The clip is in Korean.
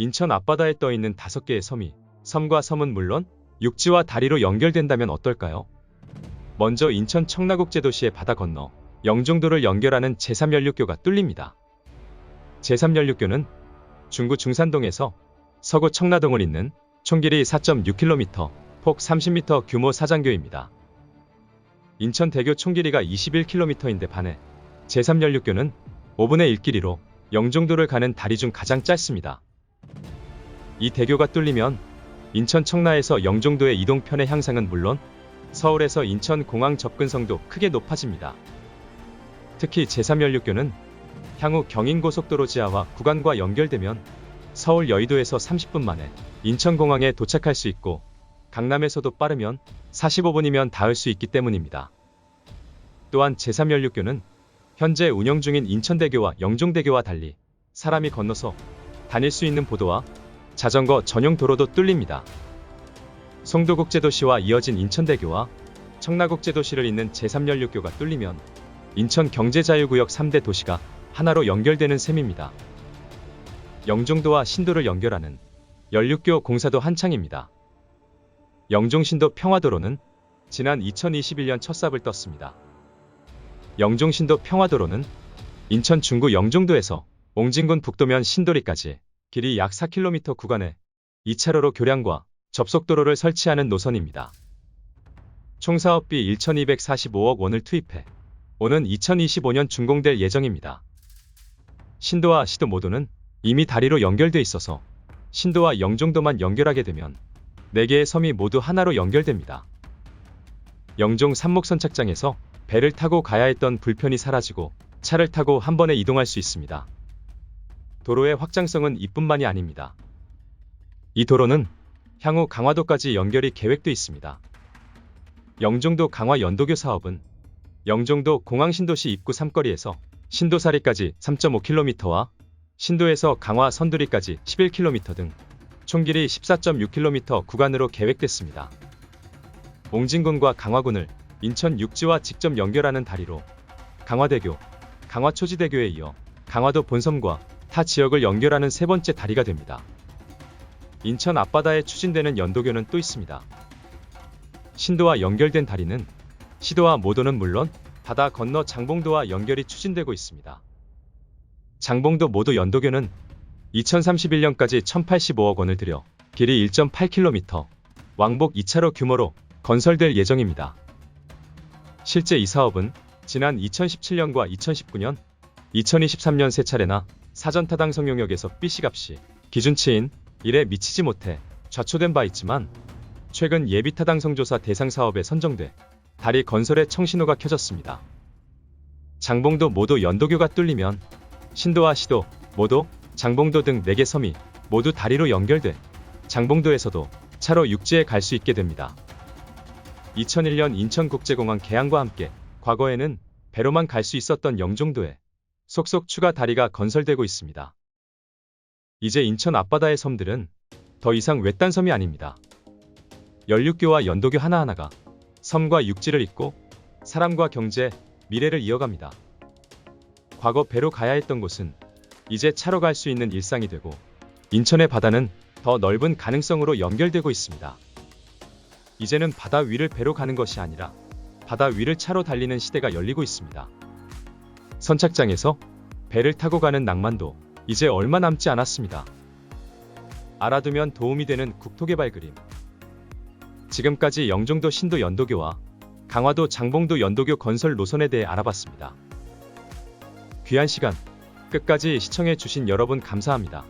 인천 앞바다에 떠 있는 다섯 개의 섬이 섬과 섬은 물론 육지와 다리로 연결된다면 어떨까요? 먼저 인천 청라국제 도시의 바다 건너 영종도를 연결하는 제3연륙교가 뚫립니다. 제3연륙교는 중구 중산동에서 서구 청라동을 잇는 총 길이 4.6km, 폭 30m 규모 사장교입니다. 인천대교 총 길이가 21km인데 반해 제3연륙교는 5분의 1 길이로 영종도를 가는 다리 중 가장 짧습니다. 이 대교가 뚫리면 인천 청라에서 영종도의 이동편의 향상은 물론 서울에서 인천 공항 접근성도 크게 높아집니다. 특히 제3연륙교는 향후 경인고속도로 지하화 구간과 연결되면 서울 여의도에서 30분 만에 인천공항에 도착할 수 있고 강남에서도 빠르면 45분이면 닿을 수 있기 때문입니다. 또한 제3연륙교는 현재 운영 중인 인천대교와 영종대교와 달리 사람이 건너서 다닐 수 있는 보도와 자전거 전용 도로도 뚫립니다. 송도국제도시와 이어진 인천대교와 청라국제도시를 잇는 제3연륙교가 뚫리면 인천 경제자유구역 3대 도시가 하나로 연결되는 셈입니다. 영종도와 신도를 연결하는 연륙교 공사도 한창입니다. 영종신도 평화도로는 지난 2021년 첫 삽을 떴습니다. 영종신도 평화도로는 인천 중구 영종도에서 옹진군 북도면 신도리까지 길이 약 4km 구간에 2차로로 교량과 접속도로를 설치하는 노선입니다. 총 사업비 1,245억 원을 투입해 오는 2025년 준공될 예정입니다. 신도와 시도 모두는 이미 다리로 연결돼 있어서 신도와 영종도만 연결하게 되면 4개의 섬이 모두 하나로 연결됩니다. 영종 삼목선착장에서 배를 타고 가야 했던 불편이 사라지고 차를 타고 한 번에 이동할 수 있습니다. 도로의 확장성은 이뿐만이 아닙니다. 이 도로는 향후 강화도까지 연결이 계획돼 있습니다. 영종도 강화 연도교 사업은 영종도 공항신도시 입구 삼거리에서 신도사리까지 3.5km와 신도에서 강화 선두리까지 11km 등 총 길이 14.6km 구간으로 계획됐습니다. 옹진군과 강화군을 인천 육지와 직접 연결하는 다리로 강화대교, 강화초지대교에 이어 강화도 본섬과 타 지역을 연결하는 세 번째 다리가 됩니다. 인천 앞바다에 추진되는 연도교는 또 있습니다. 신도와 연결된 다리는 시도와 모도는 물론 바다 건너 장봉도와 연결이 추진되고 있습니다. 장봉도 모도 연도교는 2031년까지 1,085억 원을 들여 길이 1.8km, 왕복 2차로 규모로 건설될 예정입니다. 실제 이 사업은 지난 2017년과 2019년, 2023년 세 차례나 사전타당 성용역에서 B씨값이 기준치인 1에 미치지 못해 좌초된 바 있지만 최근 예비타당 성조사 대상 사업에 선정돼 다리 건설의 청신호가 켜졌습니다. 장봉도 모두 연도교가 뚫리면 신도와 시도, 모도, 장봉도 등 4개 섬이 모두 다리로 연결돼 장봉도에서도 차로 육지에 갈 수 있게 됩니다. 2001년 인천국제공항 개항과 함께 과거에는 배로만 갈 수 있었던 영종도에 속속 추가 다리가 건설되고 있습니다. 이제 인천 앞바다의 섬들은 더 이상 외딴 섬이 아닙니다. 연륙교와 연도교 하나하나가 섬과 육지를 잇고 사람과 경제, 미래를 이어갑니다. 과거 배로 가야 했던 곳은 이제 차로 갈 수 있는 일상이 되고 인천의 바다는 더 넓은 가능성으로 연결되고 있습니다. 이제는 바다 위를 배로 가는 것이 아니라 바다 위를 차로 달리는 시대가 열리고 있습니다. 선착장에서 배를 타고 가는 낭만도 이제 얼마 남지 않았습니다. 알아두면 도움이 되는 국토개발 그림. 지금까지 영종도 신도 연도교와 강화도 장봉도 연도교 건설 노선에 대해 알아봤습니다. 귀한 시간 끝까지 시청해 주신 여러분 감사합니다.